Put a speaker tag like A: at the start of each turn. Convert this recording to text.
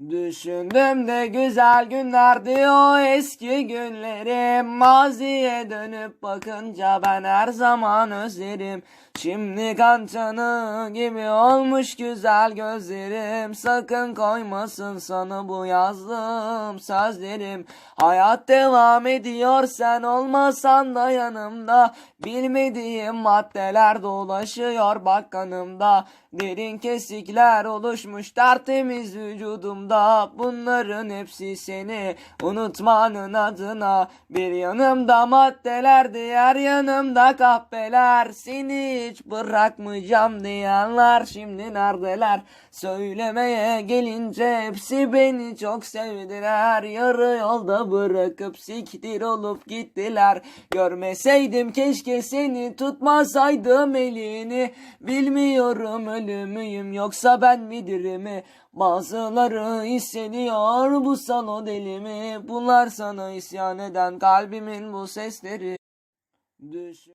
A: Düşündüm de güzel günlerdi o eski günlerim. Maziye dönüp bakınca ben her zaman özlerim. Şimdi kan çanı gibi olmuş güzel gözlerim. Sakın koymasın sana bu yazdığım sözlerim. Hayat devam ediyor sen olmasan da yanımda. Bilmediğim maddeler dolaşıyor bak kanımda. Derin kesikler oluşmuş tertemiz vücudumda Bunların hepsi seni unutmanın adına. Bir yanımda maddeler diğer yanımda kahveler Seni hiç bırakmayacağım diyenler şimdi neredeler? Söylemeye gelince hepsi beni çok sevdiler. Yarı yolda bırakıp siktir olup gittiler. Görmeseydim keşke seni tutmasaydım elini. Bilmiyorum ölü müyüm yoksa ben midir mi? Bazıları hissediyor bu salon delimi? Bunlar sana isyan eden kalbimin bu sesleri. Düşün